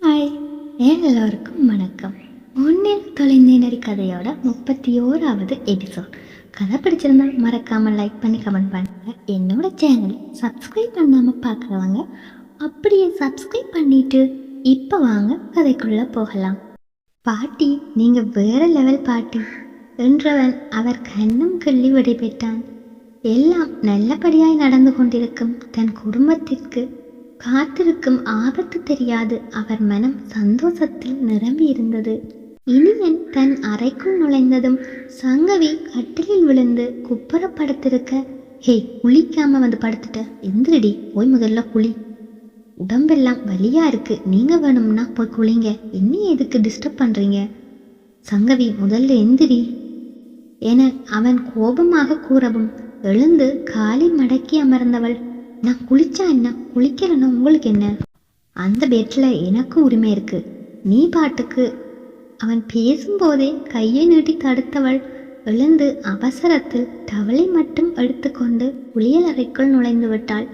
Hi. எல்லாருக்கும் வணக்கம். ஒன்னில் தொலைந்தேனரி கதையோட முப்பத்தி ஓராவது எபிசோட். கதை பிடிச்சிருந்தா மறக்காம லைக் பண்ணி கமெண்ட் பண்ணுங்க. என்னோட சேனல் சப்ஸ்கிரைப் பண்ணாமல் பார்க்குறவங்க அப்படியே சப்ஸ்கிரைப் பண்ணிட்டு இப்போ வாங்க கதைக்குள்ளே போகலாம். பாட்டி நீங்கள் வேற லெவல் பாட்டி. என்றவன் அவர் கண்ணும் கிள்ளி விடைபெற்றான். எல்லாம் நல்லபடியாய் நடந்து கொண்டிருக்கும் தன் குடும்பத்திற்கு காத்திருக்கும் ஆபத்து தெரியாது. அவர் மனம் சந்தோஷத்தில் நிரம்பி இருந்தது. இனியன் தன் அறைக்குள் நுழைந்ததும் சங்கவி கட்டிலில் விழுந்து குப்புற படுத்திருக்க ஹே குளிக்காம வந்து படுத்துட்ட. எந்திரடி போய் முதல்ல குளி. உடம்பெல்லாம் வலியா இருக்கு. நீங்க வேணும்னா போய் குளிங்க. என்ன எதுக்கு டிஸ்டர்ப் பண்றீங்க? சங்கவி முதல்ல எந்திரி. என அவன் கோபமாக கூறவும் எழுந்து காலை மடக்கி அமர்ந்தவள். நான் குளிச்சா என்ன? குளிக்கலன்னா உங்களுக்கு என்ன? அந்த பெட்ல எனக்கும் உரிமை இருக்கு. நீ பாட்டுக்கு. அவன் பேசும்போதே கையை நீட்டி தடுத்தவள். எழுந்து அவசரத்தில் டவலை மட்டும் எடுத்துக்கொண்டு குளியல் அறைக்குள் நுழைந்து விட்டாள்.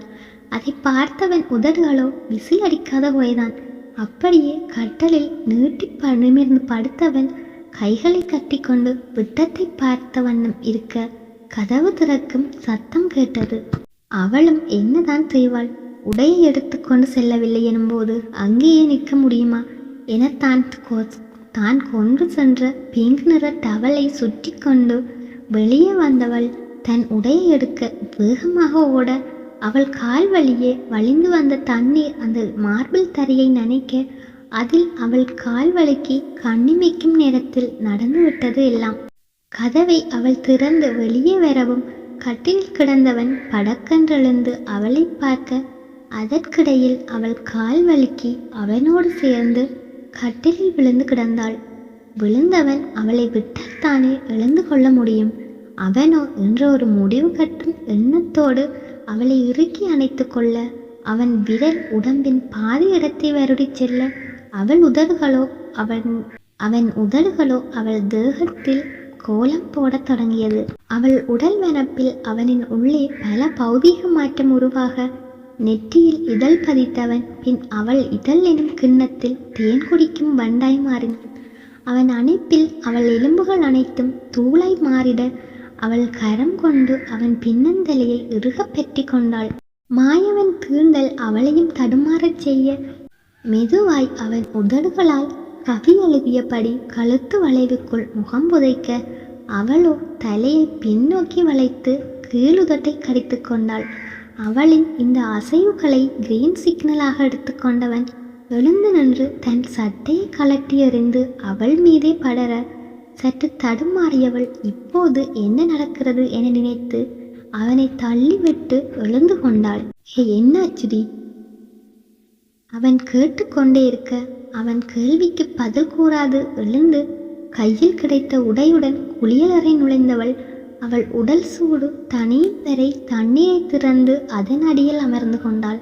அதை பார்த்தவன் உதடுகளோ விசில் அடிக்காத போய்தான். அப்படியே கட்டலில் நீட்டி ப- நிமிர்ந்து படுத்தவன் கைகளை கட்டிக்கொண்டு விட்டத்தை பார்த்த வண்ணம் இருக்க கதவு திறக்கும் சத்தம் கேட்டது. அவளும் என்னதான் செய்வாள்? உடையை எடுத்துக்கொண்டு செல்லவில்லை எனும்போது அங்கேயே நிற்க முடியுமா? என தான் தான் கொண்டு சென்ற பிங்க் நிற டவலை சுற்றி கொண்டு வெளியே வந்தவள் தன் உடையை எடுக்க வேகமாக ஓட அவள் கால் வழியே வழிந்து வந்த தண்ணீர் அந்த மார்பிள் தரையை நனைக்க அதில் அவள் கால் வழுக்கி கண்ணிமைக்கும் நேரத்தில் நடந்துவிட்டது எல்லாம். கதவை அவள் திறந்து வெளியே வரவும் கட்டில் கிடந்தவன் படக்கென்றெழுந்து அவளை பார்க்க அதற்கிடையில் அவள் கால் வழுக்கி அவனோடு சேர்ந்து கட்டிலில் விழுந்து கிடந்தாள். விழுந்தவன் அவளை விட்டத்தானே எழுந்து கொள்ள முடியும்? அவனோ என்ற ஒரு முடிவு கட்டும் எண்ணத்தோடு அவளை இறுக்கி அணைத்து கொள்ள அவன் விரல் உடம்பின் பாதி இடத்தை வருடிச் செல்ல அவள் உதடுகளோ அவன் அவன் உதடுகளோ அவள் தேகத்தில் கோலம் போடத் தொடங்கியது. அவள் உடல் வனப்பில் அவனின் உள்ளே பல பௌதீக மாற்றம் உருவாக நெற்றியில் இதழ் பதித்தவன் பின் அவள் இதழ் எனும் கிண்ணத்தில் தேன் குடிக்கும் வண்டாய் மாறினான். அவன் அணைப்பில் அவள் எலும்புகள் அனைத்தும் தூளை மாறிட அவள் கரம் கொண்டு அவன் பின்னந்தலையை இறுகப் பெற்றி கொண்டாள். மாயவன் தீண்டல் அவளையும் தடுமாறச் செய்ய மெதுவாய் அவன் உதடுகளால் கவி எழுதியபடி கழுத்து வளைவுக்குள் முகம் புதைக்க அவளோ தலையை பின்னோக்கி வளைத்து கீழுதட்டை கடித்து கொண்டாள். அவளின் இந்த அசைவுகளை கிரீன் சிக்னலாக எடுத்துக்கொண்டவன் எழுந்து நின்று தன் சட்டையை கலட்டி எறிந்து அவள் மீதே படர சற்று தடுமாறியவள் இப்போது என்ன நடக்கிறது என நினைத்து அவனை தள்ளிவிட்டு எழுந்து கொண்டாள். ஹே என்னாச்சுடி அவன் கேட்டுக்கொண்டே இருக்க அவன் கேள்விக்கு பதில் கூறாது எழுந்து கையில் கிடைத்த உடையுடன் குளியலறை நுழைந்தவள் அவள் உடல் சூடு தனியும் வரை தண்ணீரை திறந்து அதன் அடியில் அமர்ந்து கொண்டாள்.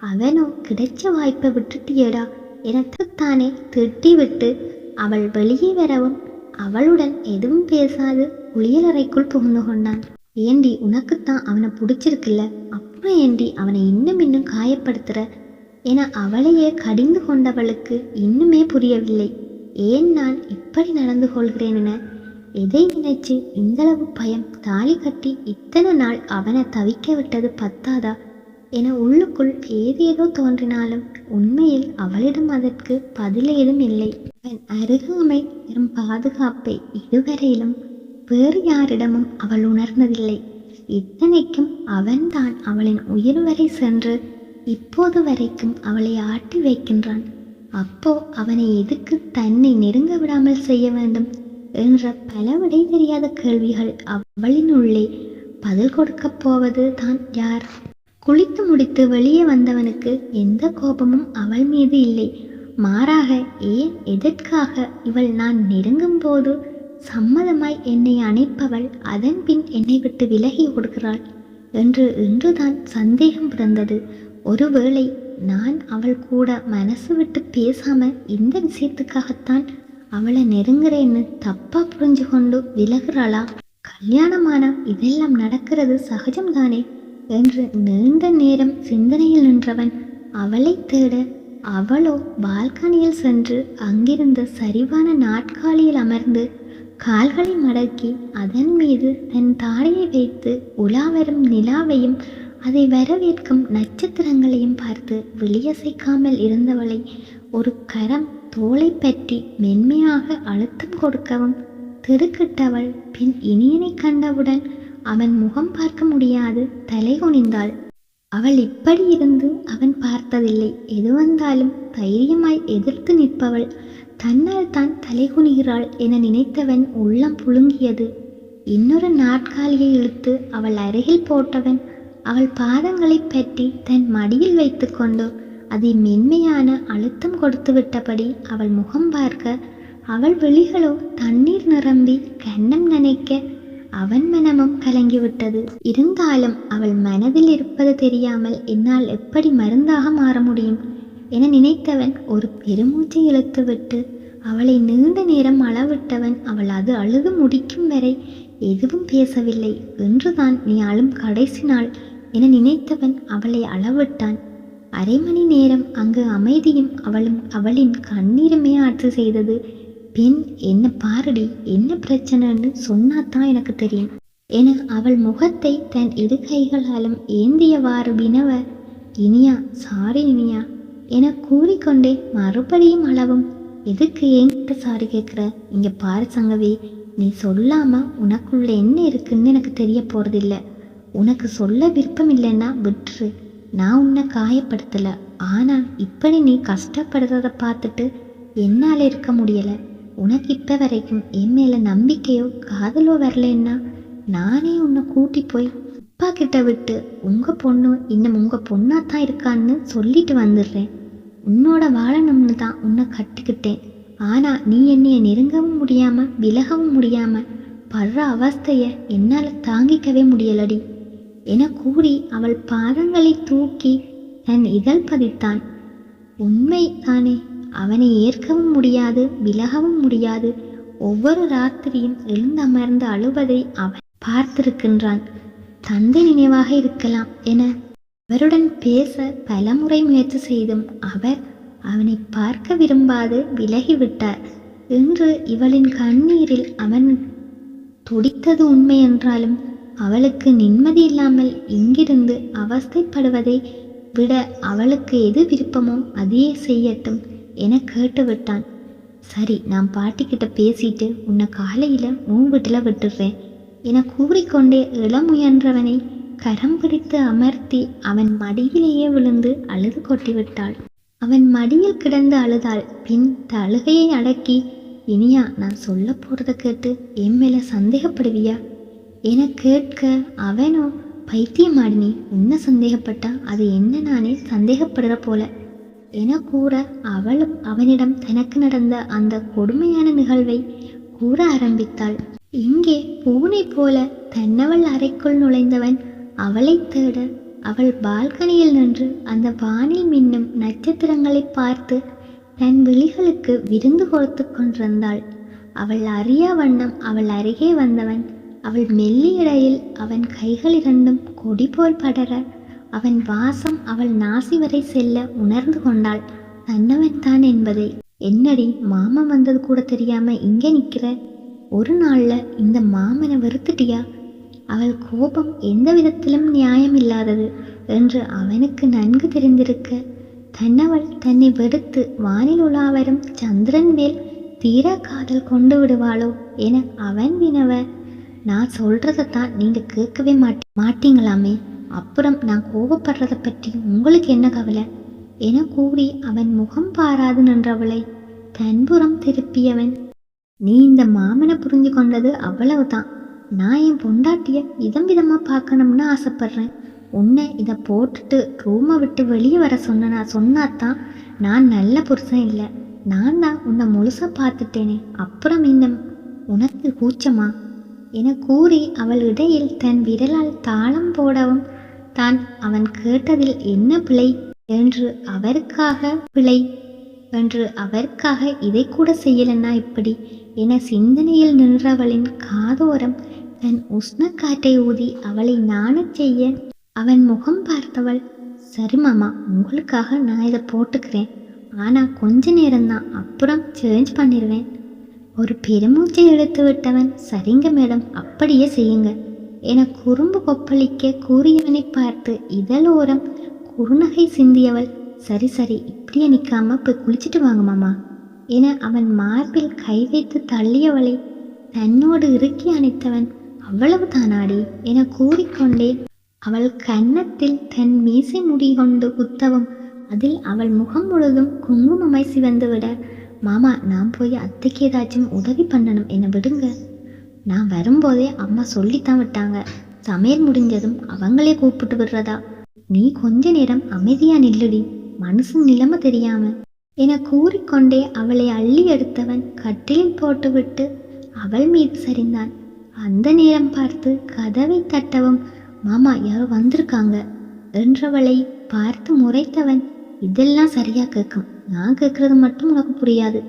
அவனோ கிடைச்ச வாய்ப்பை விட்டுட்டியடா எனக்குத்தானே திட்டிவிட்டு அவள் வெளியே வரவும் அவளுடன் எதுவும் பேசாது குளியலறைக்குள் புகுந்து கொண்டான். ஏண்டி உனக்குத்தான் அவனை பிடிச்சிருக்குல்ல அப்புறம் ஏண்டி அவனை இன்னும் இன்னும் காயப்படுத்துற? என அவளையே கடிந்து கொண்டவளுக்கு இன்னுமே புரியவில்லை. ஏன் நான் இப்படி நடந்து கொள்கிறேன் என எதை நினைச்சு இந்தளவு பயம் தாலி கட்டி இத்தனை நாள் அவனை தவிக்க விட்டது பத்தாதா என உள்ளுக்குள் ஏதேதோ தோன்றினாலும் உண்மையில் அவளிடம் அதற்கு பதில் ஏதும் இல்லை. அவன் அருகாமை பெரும் பாதுகாப்பை இதுவரையிலும் வேறு யாரிடமும் அவள் உணர்ந்ததில்லை. இத்தனைக்கும் அவன்தான் அவளின் உயிர் வரை சென்று இப்போது வரைக்கும் அவளை ஆட்டி வைக்கின்றான். அப்போ அவனை எதுக்கு தன்னை நெருங்க விடாமல் செய்ய வேண்டும் என்ற பல விடை தெரியாத கேள்விகள் அவளின் உள்ளே பதில் கொடுக்கப் போவது தான் யார்? குளித்து முடித்து வெளியே வந்தவனுக்கு எந்த கோபமும் அவள் மீது இல்லை. மாறாக ஏன் எதற்காக இவள் நான் நெருங்கும் போது சம்மதமாய் என்னை அணைப்பவள் அதன் பின் என்னை விட்டு விலகி கொடுக்கிறாள் என்று இன்றுதான் சந்தேகம் பிறந்தது. ஒருவேளை நான் அவள் கூட மனசு விட்டு பேசாம இந்த விஷயத்துக்காகத்தான் அவளை நெருங்குறேன்னு தப்பா புரிஞ்சு கொண்டு விலகுறாளா? கல்யாணமான இதெல்லாம் நடக்கிறது சகஜம்தானே? என்று நீண்ட நேரம் சிந்தனையில் நின்றவன் அவளை தேட அவளோ பால்கனியில் சென்று அங்கிருந்த சரிவான நாட்காலியில் அமர்ந்து கால்களை மடக்கி அதன் மீது தன் தாடையை வைத்து உலாவரும் நிலாவையும் அதை வரவேற்கும் நட்சத்திரங்களையும் பார்த்து வெளியசைக்காமல் இருந்தவளை ஒரு கரம் தோலை பற்றி மென்மையாக அழுத்தம் கொடுக்கவும் திருக்கிட்டவள் பின் இனியனை கண்டவுடன் அவன் முகம் பார்க்க முடியாது தலை குனிந்தாள். அவள் இப்படி இருந்து அவன் பார்த்ததில்லை. எது வந்தாலும் தைரியமாய் எதிர்த்து நிற்பவள். தன்னால் தான் தலை குனிகிறாள் என நினைத்தவன் உள்ளம் புழுங்கியது. இன்னொரு நாற்காலியை இழுத்து அவள் அருகில் போட்டவன் அவள் பாதங்களை பற்றி தன் மடியில் வைத்துக்கொண்டு அதை மென்மையான அழுத்தம் கொடுத்து விட்டபடி அவள் முகம் பார்க்க அவள் விழிகளோ தண்ணீர் நிரம்பி கன்னம் நனைக்க அவன் மனமும் கலங்கிவிட்டது. இருந்தாலும் அவள் மனதில் இருப்பது தெரியாமல் என்னால் எப்படி மருந்தாக மாற முடியும் என நினைத்தவன் ஒரு பெருமூச்சை இழுத்துவிட்டு அவளை நீண்ட நேரம் அளவிட்டவன் அவள் அது அழுது முடிக்கும் வரை எதுவும் பேசவில்லை. என்றுதான் நீ ஆளும் கடைசி நாள் என நினைத்தவன் அவளை அளவிட்டான். அரை மணி நேரம் அங்கு அமைதியும் அவளும் அவளின் கண்ணீருமே ஆட்சி செய்தது. பெண் என்ன பாரடி என்ன பிரச்சனைன்னு சொன்னாதான் எனக்கு தெரியும் என அவள் முகத்தை தன் இரு கைகளாலும் ஏந்தியவாறு வினவ இனியா சாரி இனியா என கூறிக்கொண்டே மறுபடியும் அளவும் எதுக்கு என்கிட்ட சாரி கேட்குற இங்க பாரு சங்கவி நீ சொல்லாம உனக்குள்ள என்ன இருக்குன்னு எனக்கு தெரிய போறதில்ல. உனக்கு சொல்ல விருப்பம் இல்லைன்னா விட்டுரு நான் உன்னை காயப்படுத்தல. ஆனா இப்படி நீ கஷ்டப்படுறத பார்த்துட்டு என்னால் இருக்க முடியலை. உனக்கு இப்போ வரைக்கும் என் மேலே நம்பிக்கையோ காதலோ வரலன்னா நானே உன்னை கூட்டி போய் அப்பா கிட்ட விட்டு உங்கள் பொண்ணு இன்னும் உங்கள் பொண்ணாக தான் இருக்கான்னு சொல்லிட்டு வந்துடுறேன். உன்னோட வாழணும்னு தான் உன்னை கட்டிக்கிட்டேன் ஆனால் நீ என்னைய நெருங்கவும் முடியாமல் விலகவும் முடியாமல் படுற அவஸ்தையை என்னால் தாங்கிக்கவே முடியலடி. என கூறி அவள் பாதங்களை தூக்கி தன் இதழ் பதித்தான். உண்மை தானே அவனை ஏற்கவும் முடியாது விலகவும் முடியாது. ஒவ்வொரு ராத்திரியும் எழுந்தமர்ந்து அழுவதை அவன் பார்த்திருக்கின்றான். தந்தை நினைவாக இருக்கலாம் என அவருடன் பேச பலமுறை முயற்சி செய்தும் அவர் அவனை பார்க்க விரும்பாது விலகிவிட்டார். என்று இவளின் கண்ணீரில் அவன் துடித்தது உண்மை என்றாலும் அவளுக்கு நிம்மதி இல்லாமல் இங்கிருந்து அவஸ்தைப்படுவதை விட அவளுக்கு எது விருப்பமோ அதையே செய்யட்டும் என கேட்டுவிட்டான். சரி நான் பாட்டிக்கிட்ட பேசிட்டு உன்னை காலையில் உன் வீட்டில் விட்டுடுறேன் என கூறிக்கொண்டே எழ முயன்றவனை கரம் பிடித்து அமர்த்தி அவன் மடியிலேயே விழுந்து அழுது கொட்டிவிட்டாள். அவன் மடியில் கிடந்து அழுதாள். பின் தழுகையை அடக்கி இனியா நான் சொல்ல போகிறத கேட்டு என் மேல சந்தேகப்படுவியா? என கேட்க அவனோ பைத்தியமாடினி உன்னை சந்தேகப்பட்டா? அது என்ன நானே சந்தேகப்படுற போல. என கூற அவளும் அவனிடம் தனக்கு நடந்த அந்த கொடுமையான நிகழ்வை கூற ஆரம்பித்தாள். இங்கே பூனை போல தன்னவள் அறைக்குள் நுழைந்தவன் அவளை தேட அவள் பால்கனியில் நின்று அந்த வானில் மின்னும் நட்சத்திரங்களை பார்த்து தன் விழிகளுக்கு விருந்து கொடுத்து கொண்டிருந்தாள். அவள் அறியா வண்ணம் அவள் அருகே வந்தவன் அவள் மெல்லியடையில் அவன் கைகள் இரண்டும் கொடி போல் படர. அவன் வாசம் அவள் நாசி வரை செல்ல உணர்ந்து கொண்டாள். தன்னவன் தான் என்பதை. என்னடி மாமன் வந்தது கூட தெரியாம இங்கே நிக்கிற? ஒரு நாள்ல இந்த மாமனை வெறுத்துட்டியா? அவள் கோபம் எந்த விதத்திலும் நியாயம் இல்லாதது என்று அவனுக்கு நன்கு தெரிந்திருக்க. தன்னவள் தன்னை வெறுத்து வானில் உலாவரும் சந்திரன் மேல் தீரா காதல் கொண்டு விடுவாளோ என அவன் வினவ நான் சொல்றதைத்தான் நீங்கள் கேட்கவே மாட்டி மாட்டீங்களாமே. அப்புறம் நான் கோபப்படுறத பற்றி உங்களுக்கு என்ன கவலை? என கூறி அவன் முகம் பாராது நின்றவளை தன்புறம் திருப்பியவன். நீ இந்த மாமனை புரிஞ்சு கொண்டது அவ்வளவுதான். நான் என் பொண்டாட்டிய விதம் விதமாக பார்க்கணும்னு ஆசைப்படுறேன். உன்னை இதை போட்டுட்டு ரூமை விட்டு வெளியே வர சொன்னா சொன்னாதான் நான் நல்ல புருஷன் இல்லை. நான் தான் உன்னை முழுசாக பார்த்துட்டேனே. அப்புறம் இந்த உனக்கு கூச்சமா? என கூறி அவள் இடையில் தன் விரலால் தாளம் போடவும் தான் அவன் கேட்டதில் என்ன பிழை? என்று அவருக்காக பிழை? என்று அவருக்காக இதை கூட செய்யலன்னா இப்படி? என சிந்தனையில் நின்றவளின் காதோரம் தன் உஷ்ண காற்றை ஊதி அவளை நாணச் செய்ய அவன் முகம் பார்த்தவள் சரி மாமா உங்களுக்காக நான் இதை போட்டுக்கிறேன். ஆனால் கொஞ்ச நேரம்தான் அப்புறம் சேஞ்ச் பண்ணிடுவேன் ஒரு பெருமூச்சை எடுத்து விட்டவன் சரிங்க மேடம் அப்படியே செய்யுங்க என குறும்பு கொப்பளிக்க கூறியவனை பார்த்து இதழோரம் குறுநகை சிந்தியவள் சரி சரி இப்படியே நிற்காம போய் குளிச்சிட்டு வாங்க மாமா என அவன் மார்பில் கை வைத்து தள்ளியவளை தன்னோடு இறுக்கி அணைத்தவன் அவ்வளவு தானாடி என கூறிக்கொண்டே அவள் கன்னத்தில் தன் மீசை முடி கொண்டு குத்தவும் அதில் அவள் முகம் முழுதும் குங்குமமாய் சிவந்து விட மாமா நான் போய் அத்தைக்கு ஏதாச்சும் உதவி பண்ணணும் என்னை விடுங்க. நான் வரும்போதே அம்மா சொல்லித்தான் விட்டாங்க. சமையல் முடிஞ்சதும் அவங்களே கூப்பிட்டு விடுறதா. நீ கொஞ்ச நேரம் அமைதியா நில்லுடி. மனசு நிலைமை தெரியாம. என கூறிக்கொண்டே அவளை அள்ளி எடுத்தவன் கட்டிலில் போட்டுவிட்டு அவள் மீது சரிந்தான். அந்த நேரம் பார்த்து கதவை தட்டவும் மாமா யாரோ வந்திருக்காங்க? என்றவளை பார்த்து முறைத்தவன் இதெல்லாம் சரியா கேட்கும். நான் கேட்கறது மட்டும் உனக்கு புரியாது.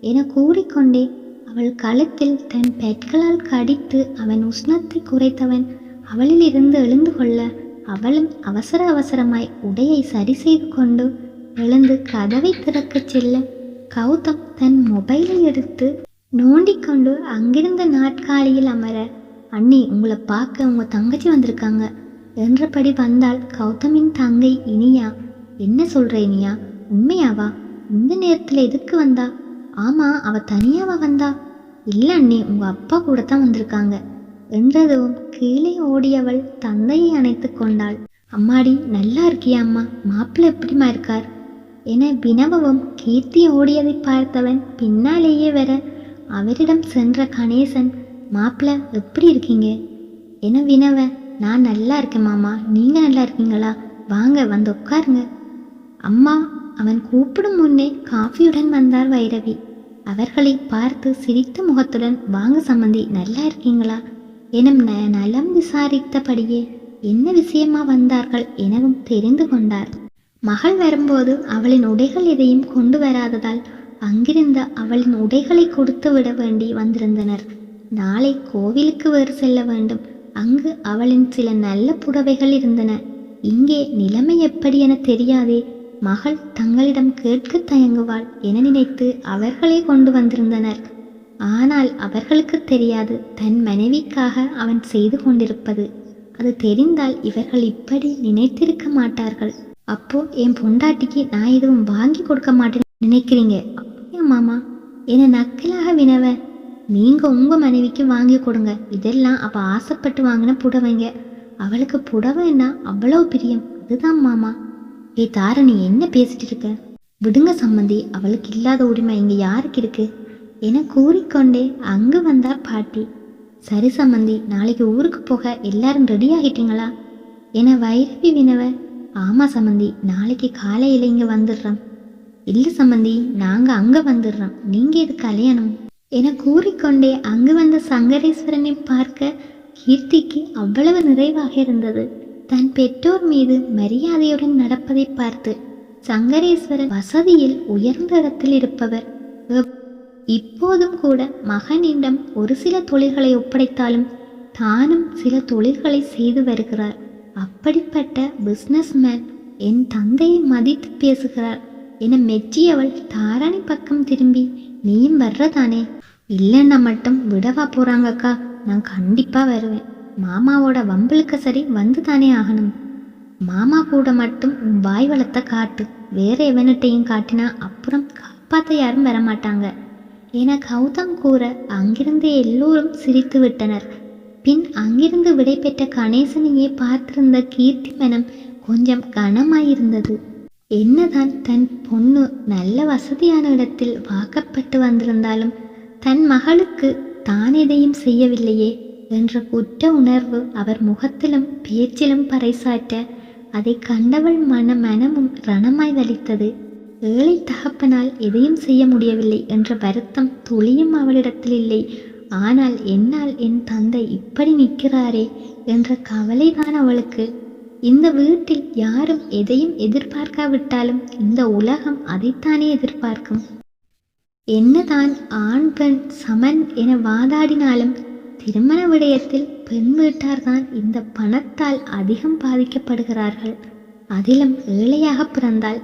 என கூறிக்கொண்டே அவள் கழுத்தில் தன் பெட்களால் கடித்து அவன் உஷ்ணத்தை குறைத்தவன் அவளில் இருந்து எழுந்து கொள்ள அவளும் அவசர அவசரமாய் உடையை சரி செய்து கொண்டு எழுந்து கதவை திறக்கச் செல்ல கௌதம் தன் மொபைலை எடுத்து நோண்டிக்கொண்டு அங்கிருந்த நாட்காலியில் அமர அண்ணி உங்களை பார்க்க உங்க தங்கச்சி வந்திருக்காங்க. என்றபடி வந்தால் கௌதமின் தங்கை இனியா. என்ன சொல்ற இனியா? உண்மையாவா? இந்த நேரத்தில் எதுக்கு வந்தா? ஆமாம் அவ தனியாவா வந்தா? இல்லை அண்ணி உங்கள் அப்பா கூட தான் வந்திருக்காங்க. என்றதும் கீழே ஓடியவள் தந்தையை அணைத்து கொண்டாள். அம்மாடி நல்லா இருக்கியா அம்மா? மாப்பிள்ளை எப்படிமா இருக்கார்? என வினவவும் கீர்த்தி ஓடியதை பார்த்தவன் பின்னாலேயே வர அவரிடம் சென்ற கணேசன் மாப்பிள்ளை எப்படி இருக்கீங்க? என வினவ நான் நல்லா இருக்கேன் மாமா. நீங்கள் நல்லா இருக்கீங்களா? வாங்க வந்து உட்காருங்க. அம்மா அவன் கூப்பிடும் முன்னே காஃபியுடன் வந்தார் வைரவி. அவர்களை பார்த்து சிரித்த முகத்துடன் வாங்க சம்மந்தி நல்லா இருக்கீங்களா? எனும் ந- நலம் விசாரித்தபடியே என்ன விஷயமா வந்தார்கள் எனவும் தெரிந்து கொண்டார். மகள் வரும்போது அவளின் உடைகள் எதையும் கொண்டு வராததால் அங்கிருந்த அவளின் உடைகளை கொடுத்து விட வேண்டி வந்திருந்தனர். நாளை கோவிலுக்கு வேறு செல்ல வேண்டும். அங்கு அவளின் சில நல்ல புடவைகள் இருந்தன. இங்கே நிலைமை எப்படி என தெரியாதே மகள் தங்களிடம் கேட்க தயங்குவாள் என நினைத்து அவர்களே கொண்டு வந்திருந்தனர். ஆனால் அவர்களுக்கு தெரியாது தன் மனைவிக்காக அவன் செய்து கொண்டிருப்பது. அது தெரிந்தால் இவர்கள் இப்படி நினைத்திருக்க மாட்டார்கள். அப்போ என் பொண்டாட்டிக்கு நான் எதுவும் வாங்கி கொடுக்க மாட்டேன் நினைக்கிறீங்க? அப்படியா மாமா? என்னை நக்கலாக வினவ. நீங்க உங்க மனைவிக்கு வாங்கி கொடுங்க. இதெல்லாம் அப்ப ஆசைப்பட்டு வாங்கின புடவைங்க. அவளுக்கு புடவைன்னா அவ்வளவு பிரியம். அதுதான் மாமா. ஏ தாரணி என்ன பேசிட்டு இருக்க? விடுங்க சம்மந்தி அவளுக்கு இல்லாத உரிமை இங்க யாருக்கு இருக்கு? என கூறிக்கொண்டே அங்கு வந்தா பாட்டி. சரி சம்மந்தி நாளைக்கு ஊருக்கு போக எல்லாரும் ரெடி ஆகிட்டீங்களா? என வைரவி வினவ ஆமா சம்மந்தி நாளைக்கு காலையில இங்க வந்துடுறோம். இல்ல சம்மந்தி நாங்க அங்க வந்துடுறோம். நீங்க இது கல்யாணம் என கூறிக்கொண்டே அங்கு வந்த சங்கரேஸ்வரனை பார்க்க கீர்த்திக்கு அவ்வளவு நிறைவாக இருந்தது. தன் பெற்றோர் மீது மரியாதையுடன் நடப்பதை பார்த்து சங்கரேஸ்வரர் வசதியில் உயர்ந்த இடத்தில் இருப்பவர். இப்போதும் கூட மகனிடம் ஒரு சில தொழில்களை ஒப்படைத்தாலும் தானும் சில தொழில்களை செய்து வருகிறார். அப்படிப்பட்ட பிஸ்னஸ்மேன் என் தந்தையை மதித்து பேசுகிறார். என மெச்சியவள் தாராணி பக்கம் திரும்பி நீயும் வர்றதானே? இல்லைன்னா மட்டும் விடவா போறாங்கக்கா. நான் கண்டிப்பா வருவேன். மாமாவோட வம்பலுக்கு சரி வந்து தானே ஆகணும். மாமா கூட மட்டும் உன் வாய் வளத்தை காட்டு. வேற எவனிட்டையும் காட்டினா அப்புறம் காப்பாத்த யாரும் வரமாட்டாங்க என கௌதம் கூற அங்கிருந்து எல்லோரும் சிரித்து விட்டனர். பின் அங்கிருந்து விடைபெற்ற கணேசனையே பார்த்திருந்த கீர்த்தி மனம் கொஞ்சம் கனமாயிருந்தது. என்னதான் தன் பொண்ணு நல்ல வசதியான இடத்தில் வாக்கப்பட்டு வந்திருந்தாலும் தன் மகளுக்கு தான் எதையும் செய்யவில்லையே. என்ற குற்ற உணர்வு அவர் முகத்திலும் பேச்சிலும் பறைசாற்ற அதை கண்டவள் மன மனமும் ரணமாய் வலித்தது. ஏழை தகப்பனால் எதையும் செய்ய முடியவில்லை என்ற வருத்தம் துளியும் அவளிடத்தில் இல்லை. ஆனால் என்னால் என் தந்தை இப்படி நிற்கிறாரே என்ற கவலைதான் அவளுக்கு. இந்த வீட்டில் யாரும் எதையும் எதிர்பார்க்காவிட்டாலும் இந்த உலகம் அதைத்தானே எதிர்பார்க்கும். என்னதான் ஆண் பெண் சமன் என வாதாடினாலும் திருமண விடயத்தில் பெண் வீட்டார்தான் இந்த பணத்தால் அதிகம் பாதிக்கப்படுகிறார்கள். அதிலும் ஏழையாக பிறந்தால்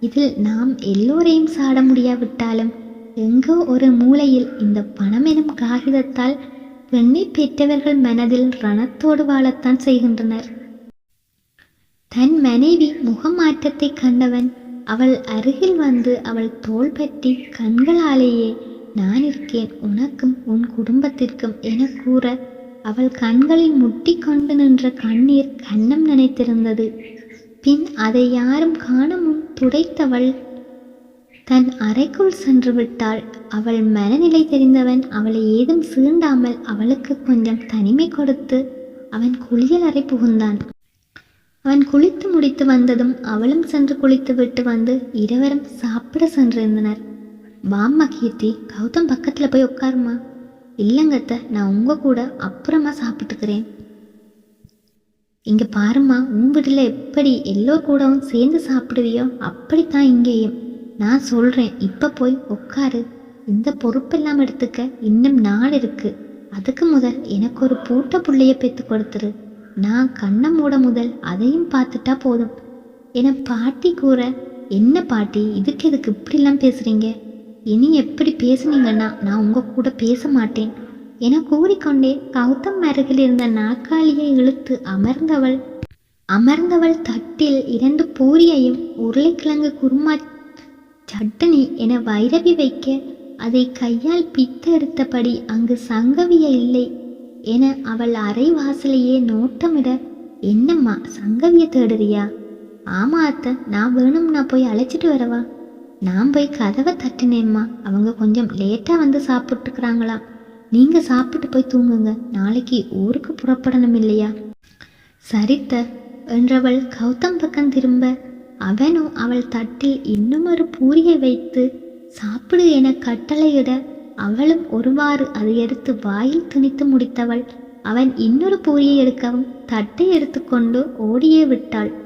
இதில் நாம் எல்லோரையும் சாட முடியாவிட்டாலும் எங்கோ ஒரு மூலையில் இந்த பணம் எனும் காகிதத்தால் பெண்ணை பெற்றவர்கள் மனதில் ரணத்தோடு வாழத்தான் செய்கின்றனர். தன் மனைவி முகமாற்றத்தை கண்டவன் அவள் அருகில் வந்து அவள் தோள் பற்றி கண்களாலேயே நான் இருக்கேன் உனக்கும் உன் குடும்பத்திற்கும் என கூற அவள் கண்களில் முட்டி கொண்டு நின்ற கண்ணீர் கன்னம் நினைத்திருந்தது. பின் அதை யாரும் காண முன் துடைத்தவள் தன் அறைக்குள் சென்று விட்டாள். அவள் மனநிலை தெரிந்தவன் அவளை ஏதும் சீண்டாமல் அவளுக்கு கொஞ்சம் தனிமை கொடுத்து அவன் குளியல் அறை புகுந்தான். அவன் குளித்து முடித்து வந்ததும் அவளும் சென்று குளித்து விட்டு வந்து இருவரும் சாப்பிட சென்றிருந்தனர். வாம்மா கீர்த்தி கௌதம் பக்கத்தில் போய் உட்காருமா? இல்லைங்கத்த நான் உங்க கூட அப்புறமா சாப்பிட்டுக்கிறேன். இங்கே பாரும்மா உன் வீட்டில் எப்படி எல்லோர் கூடவும் சேர்ந்து சாப்பிடுவியோ அப்படித்தான் இங்கேயும். நான் சொல்கிறேன் இப்போ போய் உட்காரு. இந்த பொறுப்பெல்லாம் எடுத்துக்க இன்னும் நாள் இருக்கு. அதுக்கு முதல் எனக்கு ஒரு பூட்ட புள்ளைய பெற்று கொடுத்துரு. நான் கண்ணை மூட முதல் அதையும் பார்த்துட்டா போதும். என பாட்டி கூற என்ன பாட்டி இதுக்கு எதுக்கு இப்படிலாம் பேசுறீங்க? இனி எப்படி பேசுனீங்கன்னா நான் உங்க கூட பேச மாட்டேன். என கூறிக்கொண்டே கௌதம் அருகில் இருந்த நாற்காலியை இழுத்து அமர்ந்தவள். அமர்ந்தவள் தட்டில் இரண்டு பூரியையும் உருளைக்கிழங்கு குருமா சட்டனி என வைரவி வைக்க அதை கையால் பித்தெடுத்தபடி அங்கு சங்கவிய இல்லை என அவள் அரை வாசலையே நோட்டமிட என்னம்மா சங்கவிய தேடுறியா? ஆமா அத்தை நான் வேணும்னா போய் அழைச்சிட்டு வரவா? நான் போய் கதவை தட்டினேம்மா. அவங்க கொஞ்சம் லேட்டாக வந்து சாப்பிட்டுக்கிறாங்களாம். நீங்கள் சாப்பிட்டு போய் தூங்குங்க. நாளைக்கு ஊருக்கு புறப்படணும் இல்லையா? சரித்த என்றவள் கௌதம் பக்கம் திரும்ப அவனும் அவள் தட்டில் இன்னும் ஒரு பூரியை வைத்து சாப்பிடு என கட்டளையிட அவளும் ஒருவாறு அதை எடுத்து வாயில் துணித்து முடித்தவள். அவன் இன்னொரு பூரியை எடுக்கவும் தட்டை எடுத்துக்கொண்டு ஓடியே விட்டாள்.